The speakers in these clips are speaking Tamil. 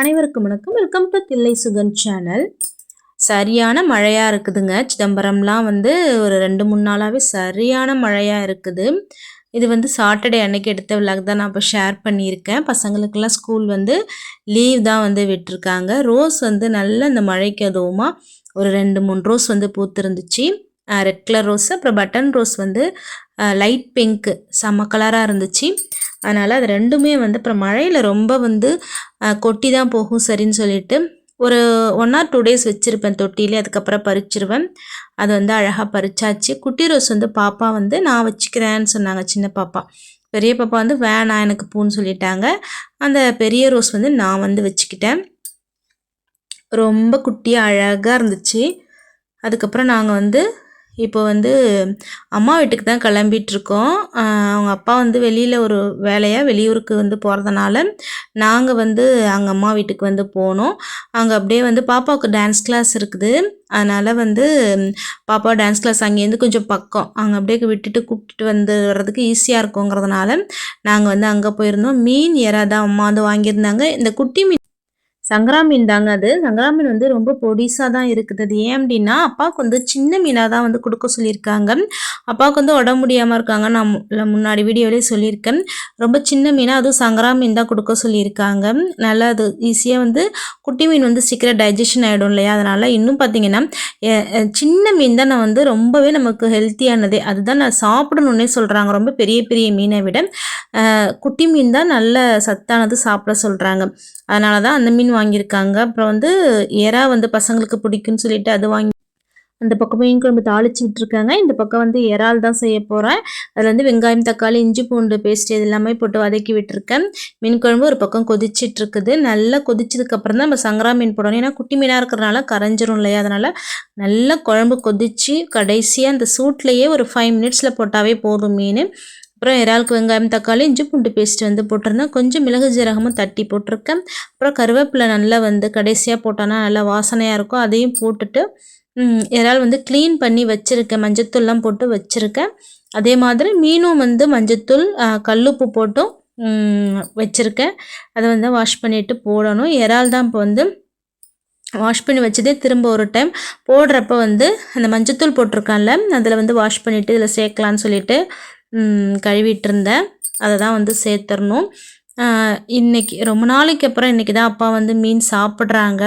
அனைவருக்கும் வணக்கம். Welcome to Thillai Sugan channel சரியான மழையாக இருக்குதுங்க. சிதம்பரம்லாம் வந்து ஒரு ரெண்டு மூணு நாளாகவே சரியான மழையாக இருக்குது. இது வந்து சாட்டர்டே அன்னைக்கு எடுத்த விளாக் தான் நான் இப்போ ஷேர் பண்ணியிருக்கேன். பசங்களுக்கெல்லாம் ஸ்கூல் வந்து லீவ் தான் வந்து விட்டுருக்காங்க. ரோஸ் வந்து நல்ல இந்த மழைக்கு அதுவுமா ஒரு ரெண்டு மூணு ரோஸ் வந்து பூத்துருந்துச்சு. ரெட் கலர் ரோஸ் அப்புறம் பட்டன் ரோஸ் வந்து லைட் பிங்க்கு செம்ம கலராக இருந்துச்சு. அதனால் அது ரெண்டுமே வந்து அப்புறம் மழையில் ரொம்ப வந்து கொட்டி தான் போகும் சரின்னு சொல்லிட்டு ஒரு ஒன் ஆர் டூ டேஸ் வச்சுருப்பேன் தொட்டிலே அதுக்கப்புறம் பறிச்சிருவேன். அது வந்து அழகாக பறிச்சாச்சு. குட்டி ரோஸ் வந்து பாப்பா வந்து நான் வச்சுக்கிறேன்னு சொன்னாங்க சின்ன பாப்பா. பெரிய பாப்பா வந்து வேணாம் எனக்கு பூன்னு சொல்லிட்டாங்க. அந்த பெரிய ரோஸ் வந்து நான் வந்து வச்சுக்கிட்டேன். ரொம்ப குட்டியாக அழகாக இருந்துச்சு. அதுக்கப்புறம் நாங்கள் வந்து இப்போ வந்து அம்மா வீட்டுக்கு தான் கிளம்பிகிட்ருக்கோம் அவங்க அப்பா வந்து வெளியில் ஒரு வேலையாக வெளியூருக்கு வந்து போகிறதுனால நாங்கள் வந்து அங்கே அம்மா வீட்டுக்கு வந்து போனோம். அங்கே அப்படியே வந்து பாப்பாவுக்கு டான்ஸ் கிளாஸ் இருக்குது. அதனால் வந்து பாப்பா டான்ஸ் கிளாஸ் அங்கேருந்து கொஞ்சம் பக்கம். அங்கே அப்படியே விட்டுட்டு கூப்பிட்டுட்டு வந்து வர்றதுக்கு ஈஸியாக இருக்குங்கிறதுனால நாங்கள் வந்து அங்கே போயிருந்தோம். மீன் யாராவது தான் அம்மா வந்து வாங்கியிருந்தாங்க. இந்த குட்டி மீன் சங்கரா மீன் தாங்க அது. சங்கரா மீன் வந்து ரொம்ப பொடிசாக தான் இருக்குது. அது ஏன் அப்படின்னா அப்பாவுக்கு வந்து சின்ன மீனாக தான் வந்து கொடுக்க சொல்லியிருக்காங்க. அப்பாவுக்கு வந்து உடம்பு முடியாமல் இருக்காங்க. நான் முன்னாடி வீடியோவிலே சொல்லியிருக்கேன். ரொம்ப சின்ன மீனாக அதுவும் சங்கரா மீன் தான் கொடுக்க சொல்லியிருக்காங்க. நல்லா அது ஈஸியாக வந்து குட்டி மீன் வந்து சீக்கிரம் டைஜஷன் ஆகிடும் இல்லையா? அதனால் இன்னும் பார்த்தீங்கன்னா எ- சின்ன மீன் தான் நான் வந்து ரொம்பவே நமக்கு ஹெல்த்தியானதே அதுதான் நான் சாப்பிடணுன்னே சொல்கிறாங்க ரொம்ப பெரிய பெரிய மீனை விட குட்டி மீன் தான் நல்ல சத்தானது சாப்பிட சொல்கிறாங்க அதனால தான் அந்த மீன் வாங்கியிருக்காங்க. அப்புறம் வந்து எறா வந்து பசங்களுக்கு பிடிக்கும்னு சொல்லிட்டு அது வாங்கி அந்த பக்கம் மீன் குழம்பு தாளிச்சு விட்டுருக்காங்க. இந்த பக்கம் வந்து இறால் தான் செய்ய போகிறேன் அதில் வந்து வெங்காயம் தக்காளி இஞ்சி பூண்டு பேஸ்ட் இது எல்லாமே போட்டு வதக்கி விட்டுருக்கேன். மீன் குழம்பு ஒரு பக்கம் கொதிச்சிட்டு இருக்குது நல்லா கொதிச்சதுக்கப்புறம் தான் நம்ம சங்கரா மீன் போடணும். ஏன்னா குட்டி மீனாக இருக்கிறனால கரைஞ்சிரும் இல்லையா? அதனால் நல்லா குழம்பு கொதிச்சு கடைசியாக அந்த சூட்லேயே ஒரு ஃபைவ் மினிட்ஸில் போட்டாவே போதும் மீன். அப்புறம் இறாலுக்கு வெங்காயம் தக்காளி இஞ்சி பூண்டு பேஸ்ட் வந்து போட்டிருந்தேன். கொஞ்சம் மிளகு ஜீரகமும் தட்டி போட்டிருக்கேன். அப்புறம் கருவேப்பிலை நல்லா வந்து கடைசியாக போட்டோன்னா நல்லா வாசனையாக இருக்கும். அதையும் போட்டுட்டு இறால் வந்து க்ளீன் பண்ணி வச்சுருக்கேன். மஞ்சத்தூள்லாம் போட்டு வச்சுருக்கேன். அதே மாதிரி மீனும் வந்து மஞ்சத்தூள் கல்லுப்பு போட்டும் வச்சுருக்கேன். அதை வந்து வாஷ் பண்ணிவிட்டு போடணும். இறால் தான் இப்போ வந்து வாஷ் பண்ணி வச்சதே திரும்ப ஒரு டைம் போடுறப்ப வந்து அந்த மஞ்சத்தூள் போட்டிருக்கான்ல அதில் வந்து வாஷ் பண்ணிவிட்டு இதில் சேர்க்கலான்னு சொல்லிட்டு கழுவிட்டு இருந்தேன் அதை தான் வந்து சேர்த்துடணும். இன்றைக்கி ரொம்ப நாளைக்கு அப்புறம் இன்றைக்கி தான் அப்பா வந்து மீன் சாப்பிட்றாங்க.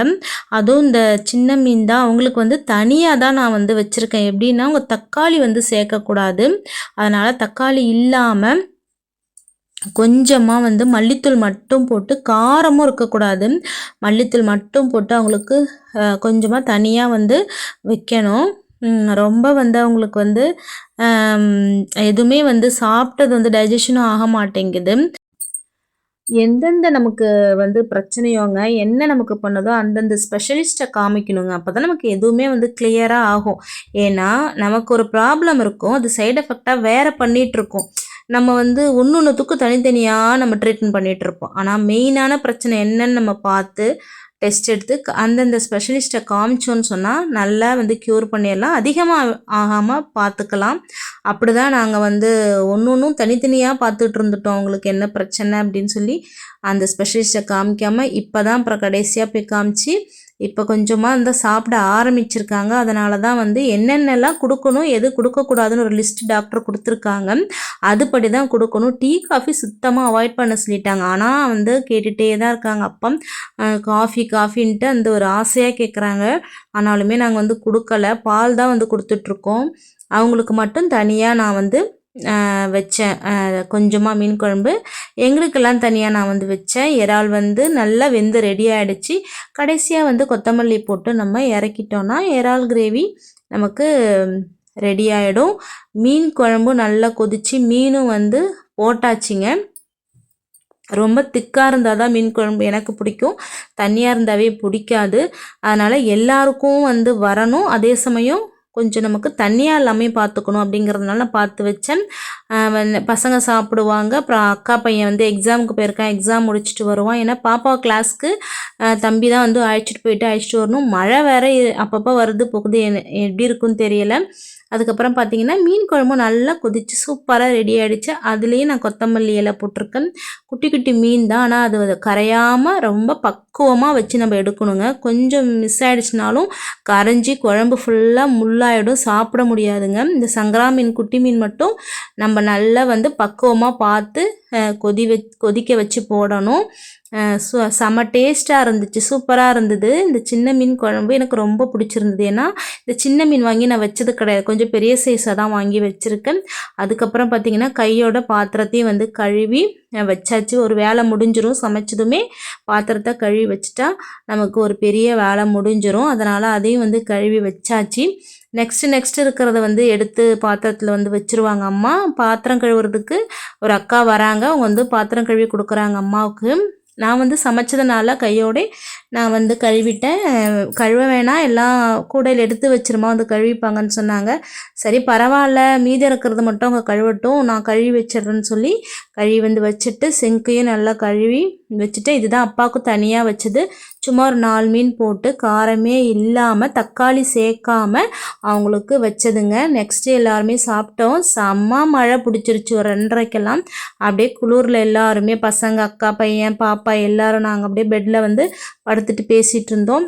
அதுவும் இந்த சின்ன மீன் தான். அவங்களுக்கு வந்து தனியாக தான் நான் வந்து வச்சுருக்கேன். எப்படின்னா அவங்க தக்காளி வந்து சேர்க்கக்கூடாது. அதனால் தக்காளி இல்லாமல் கொஞ்சமாக வந்து மல்லித்தூள் மட்டும் போட்டு காரமும் இருக்கக்கூடாது. மல்லித்தூள் மட்டும் போட்டு அவங்களுக்கு கொஞ்சமாக தனியாக வந்து வைக்கணும். ரொம்ப வந்து அவங்களுக்கு வந்து எதுவுமே வந்து சாப்பிட்டது வந்து டைஜஷனும் ஆக மாட்டேங்குது. எந்தெந்த நமக்கு வந்து பிரச்சனையோங்க என்ன நமக்கு பண்ணுதோ அந்தந்த ஸ்பெஷலிஸ்ட்டை காமிக்கணுங்க. அப்போ தான் நமக்கு எதுவுமே வந்து கிளியராக ஆகும். ஏன்னா நமக்கு ஒரு ப்ராப்ளம் இருக்கும் அது சைடு எஃபெக்டாக வேறு பண்ணிகிட்ருக்கோம் நம்ம வந்து ஒன்று ஒன்றுத்துக்கும் தனித்தனியாக நம்ம ட்ரீட்மெண்ட் பண்ணிகிட்ருப்போம் ஆனால் மெயினான பிரச்சனை என்னன்னு நம்ம பார்த்து டெஸ்ட் எடுத்து அந்தந்த ஸ்பெஷலிஸ்ட்டை காமிச்சோன்னு சொன்னால் நல்லா வந்து க்யூர் பண்ணிடலாம். அதிகமாக ஆகாமல் பார்த்துக்கலாம் அப்படி தான் நாங்கள் வந்து ஒன்று ஒன்றும் தனித்தனியாக பார்த்துட்டு இருந்துட்டோம் அவங்களுக்கு என்ன பிரச்சனை அப்படின்னு சொல்லி அந்த ஸ்பெஷலிஸ்ட்டை காமிக்காமல் இப்போ தான் அப்புறம் கடைசியாக போய் காமிச்சு இப்போ கொஞ்சமாக இந்த சாப்பிட ஆரம்பிச்சிருக்காங்க. அதனால தான் வந்து என்னென்னலாம் கொடுக்கணும் எது கொடுக்கக்கூடாதுன்னு ஒரு லிஸ்ட் டாக்டர் கொடுத்துருக்காங்க. அதுபடி தான் கொடுக்கணும். டீ காஃபி சுத்தமாக அவாய்ட் பண்ண சொல்லிட்டாங்க. ஆனால் வந்து கேட்டுகிட்டே தான் இருக்காங்க. அப்போ காஃபி காஃபின்ட்டு அந்த ஒரு ஆசையாக கேட்குறாங்க ஆனாலுமே நாங்கள் வந்து கொடுக்கல. பால் தான் வந்து கொடுத்துட்ருக்கோம். அவங்களுக்கு மட்டும் தனியாக நான் வந்து வச்சேன். கொஞ்சமாக மீன் குழம்பு. எங்களுக்கெல்லாம் தனியாக நான் வந்து வச்சேன். இறால் வந்து நல்லா வெந்து ரெடி ஆகிடுச்சு கடைசியாக வந்து கொத்தமல்லி போட்டு நம்ம இறக்கிட்டோன்னா இறால் கிரேவி நமக்கு ரெடி ஆகிடும் மீன் குழம்பும் நல்லா கொதிச்சு மீனும் வந்து போட்டாச்சுங்க. ரொம்ப திக்காக இருந்தால் தான் மீன் குழம்பு எனக்கு பிடிக்கும். தண்ணியாக இருந்தாவே பிடிக்காது. அதனால் எல்லாருக்கும் வந்து வரணும். அதே சமயம் கொஞ்சம் நமக்கு தண்ணியாக எல்லாமே பார்த்துக்கணும் அப்படிங்கிறதுனால நான் பார்த்து வச்சேன். பசங்க சாப்பிடுவாங்க. அப்புறம் அக்கா பையன் வந்து எக்ஸாமுக்கு போயிருக்கான். எக்ஸாம் முடிச்சுட்டு வருவான். ஏன்னா பாப்பா கிளாஸ்க்கு தம்பி தான் வந்து அழைச்சிட்டு போயிட்டு அழைச்சிட்டு வரணும். மழை வேற அப்பப்போ வருது போகுது. என்ன- எப்படி இருக்குன்னு தெரியல. அதுக்கப்புறம் பார்த்தீங்கன்னா மீன் குழம்பும் நல்லா கொதிச்சு சூப்பராக ரெடி ஆகிடுச்சு அதுலேயும் நான் கொத்தமல்லி இலை போட்டிருக்கேன். குட்டி குட்டி மீன் தான். ஆனால் அது கரையாமல் ரொம்ப பக்குவமாக வச்சு நம்ம எடுக்கணுங்க. கொஞ்சம் மிஸ் ஆகிடுச்சுனாலும் கரைஞ்சி குழம்பு ஃபுல்லாக முள்ளாயிடும். சாப்பிட முடியாதுங்க. இந்த சங்கரா மீன் குட்டி மீன் மட்டும் நம்ம நல்லா வந்து பக்குவமாக பார்த்து கொதி வ கொதிக்க வச்சு போடணும். சு செம டேஸ்ட்டாக இருந்துச்சு. சூப்பராக இருந்தது. இந்த சின்ன மீன் குழம்பு எனக்கு ரொம்ப பிடிச்சிருந்தது. ஏன்னா இந்த சின்ன மீன் வாங்கி நான் வச்சது கிடையாது. கொஞ்சம் பெரிய சைஸாக தான் வாங்கி வச்சுருக்கேன். அதுக்கப்புறம் பார்த்திங்கன்னா கையோட பாத்திரத்தையும் வந்து கழுவி வச்சாச்சு. ஒரு வேலை முடிஞ்சிடும் சமைச்சதுமே பாத்திரத்தை கழுவி வச்சுட்டா நமக்கு ஒரு பெரிய வேலை முடிஞ்சிடும் அதனால் அதையும் வந்து கழுவி வச்சாச்சு. நெக்ஸ்ட்டு நெக்ஸ்ட் இருக்கிறத வந்து எடுத்து பாத்திரத்தில் வந்து வச்சுருவாங்க அம்மா. பாத்திரம் கழுவுறதுக்கு ஒரு அக்கா வராங்க. அவங்க வந்து பாத்திரம் கழுவி கொடுக்குறாங்க அம்மாவுக்கு. நான் வந்து சமைச்சதுனால கையோடே நான் வந்து கழுவிட்டேன். கழுவ வேணாம். எல்லாம் கூடையில் எடுத்து வச்சிருமா வந்து கழுவிப்பாங்கன்னு சொன்னாங்க. சரி பரவாயில்ல. மீதம் இருக்கிறது மட்டும் அவங்க கழுவட்டும். நான் கழுவி வச்சிடுறேன்னு சொல்லி கழுவி வந்து வச்சுட்டு செங்கையும் நல்லா கழுவி வச்சுட்டு இதுதான் அப்பாவுக்கு தனியாக வச்சது. சும்மா ஒரு நாலு மீன் போட்டு காரமே இல்லாமல் தக்காளி சேர்க்காம அவங்களுக்கு வச்சதுங்க. நெக்ஸ்ட்டு எல்லாருமே சாப்பிட்டோம். செம்ம மழை பிடிச்சிருச்சு. ஒரு ரெண்டரைக்கெல்லாம். அப்படியே குளிரில் எல்லாருமே பசங்க அக்கா பையன் பாப்பா எல்லாரும் நாங்கள் அப்படியே பெட்டில் வந்து படுத்துட்டு பேசிகிட்டு இருந்தோம்.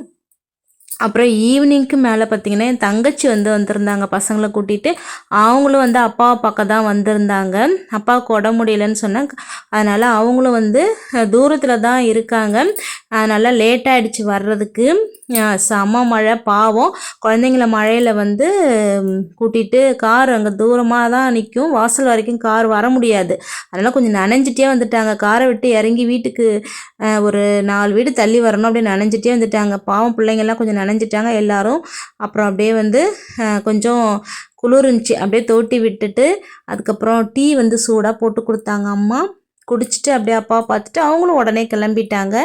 அப்புறம் ஈவினிங்க்கு மேலே பார்த்திங்கன்னா என் தங்கச்சி வந்து வந்திருந்தாங்க. பசங்களை கூட்டிகிட்டு அவங்களும் வந்து அப்பாவை பார்க்க தான் வந்திருந்தாங்க. அப்பாவுக்கு உடம்பு முடியலன்னு சொன்னாங்க. அதனால் அவங்களும் வந்து தூரத்தில் தான் இருக்காங்க. அதனால் லேட் ஆகிடுச்சு வர்றதுக்கு. செம மழை பாவம். குழந்தைங்கள மழையில் வந்து கூட்டிகிட்டு கார் அங்கே தூரமாக தான் நிற்கும் வாசல் வரைக்கும் கார் வர முடியாது. அதனால் கொஞ்சம் நனைஞ்சிட்டே வந்துட்டாங்க. காரை விட்டு இறங்கி வீட்டுக்கு ஒரு நாலு வீடு தள்ளி வரணும் அப்படின்னு நனைஞ்சிட்டே வந்துட்டாங்க. பாவம் பிள்ளைங்கள்லாம் கொஞ்சம் நனைஞ்சிட்டாங்க எல்லோரும். அப்புறம் அப்படியே வந்து கொஞ்சம் குளிர் இருந்துச்சு. அப்படியே தோட்டி விட்டுட்டு அதுக்கப்புறம் டீ வந்து சூடாக போட்டு கொடுத்தாங்க அம்மா. குடிச்சிட்டு அப்படியே அப்பா பார்த்துட்டு அவங்களும் உடனே கிளம்பிட்டாங்க.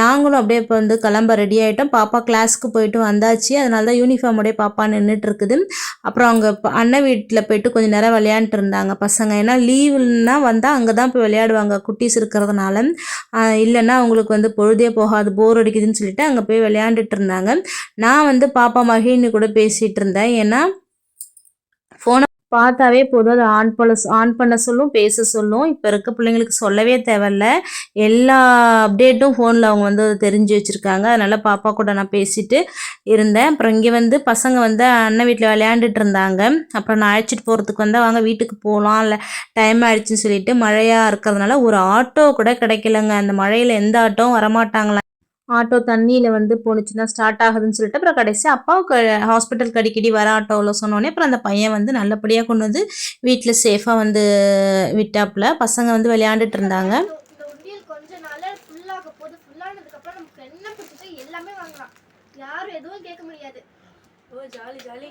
நாங்களும் அப்படியே இப்போ வந்து கிளம்ப ரெடி ஆகிட்டோம் பாப்பா கிளாஸ்க்கு போயிட்டு வந்தாச்சு. அதனால தான் யூனிஃபார்மோடைய பாப்பா நின்றுட்டு இருக்குது. அப்புறம் அவங்க அண்ணன் வீட்டில் போயிட்டு கொஞ்சம் நேரம் விளையாண்டுட்டு இருந்தாங்க பசங்க. ஏன்னா லீவுன்னா வந்தால் அங்கே தான் போய் விளையாடுவாங்க குட்டீஸ் இருக்கிறதுனால. இல்லைன்னா அவங்களுக்கு வந்து பொழுதே போகாது போர் அடிக்குதுன்னு சொல்லிட்டு அங்கே போய் விளையாண்டுட்டு இருந்தாங்க. நான் வந்து பாப்பா மகிழ்னு கூட பேசிகிட்டு இருந்தேன். ஏன்னா ஃபோனை பார்த்தாவே போதும். அதை ஆன் பண்ண ஆன் பண்ண சொல்லும் பேச சொல்லும். இப்போ இருக்க பிள்ளைங்களுக்கு சொல்லவே தேவையில்ல. எல்லா அப்டேட்டும் ஃபோனில் அவங்க வந்து தெரிஞ்சு வச்சுருக்காங்க. அதனால் பாப்பா கூட நான் பேசிட்டு இருந்தேன். அப்புறம் இங்கே வந்து பசங்க வந்து அண்ணன் வீட்டில் விளையாண்டுட்டு இருந்தாங்க. அப்புறம் நான் அழைச்சிட்டு போகிறதுக்கு வந்தால் வாங்க வீட்டுக்கு போகலாம் இல்லை டைம் ஆயிடுச்சுன்னு சொல்லிட்டு மழையாக இருக்கிறதுனால ஒரு ஆட்டோ கூட கிடைக்கலங்க. அந்த மழையில் எந்த ஆட்டோவும் வரமாட்டாங்களா. ஆட்டோ தண்ணியில் வந்து போணுச்சுன்னா ஸ்டார்ட் ஆகுதுன்னு சொல்லிட்டு அப்புறம் கடைசி அப்பாவுக்கு ஹாஸ்பிட்டலுக்கு அடிக்கடி வர ஆட்டோவில் சொன்னோடனே அப்புறம் அந்த பையன் வந்து நல்லபடியாக கொண்டு வந்து வீட்டில் சேஃபாக வந்து விட்டாப்புல. பசங்க வந்து விளையாண்டுட்டு இருந்தாங்க. யாரும் எதுவும் கேட்க முடியாது. Oh jolly jolly.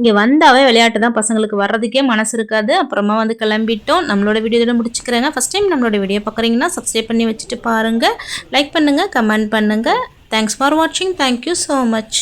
இங்கே வந்தாவே விளையாட்டு தான் பசங்களுக்கு வர்றதுக்கே மனசு இருக்காது. அப்புறமா வந்து கிளம்பிட்டோம். நம்மளோட வீடியோ இதில் முடிச்சுக்கிறேங்க. ஃபஸ்ட் டைம் நம்மளோட வீடியோ பார்க்குறீங்கன்னா சப்ஸ்கிரைப் பண்ணி வச்சுட்டு பாருங்கள் லைக் பண்ணுங்கள் கமெண்ட் பண்ணுங்கள் தேங்க்ஸ் ஃபார் வாட்சிங் தேங்க்யூ ஸோ மச்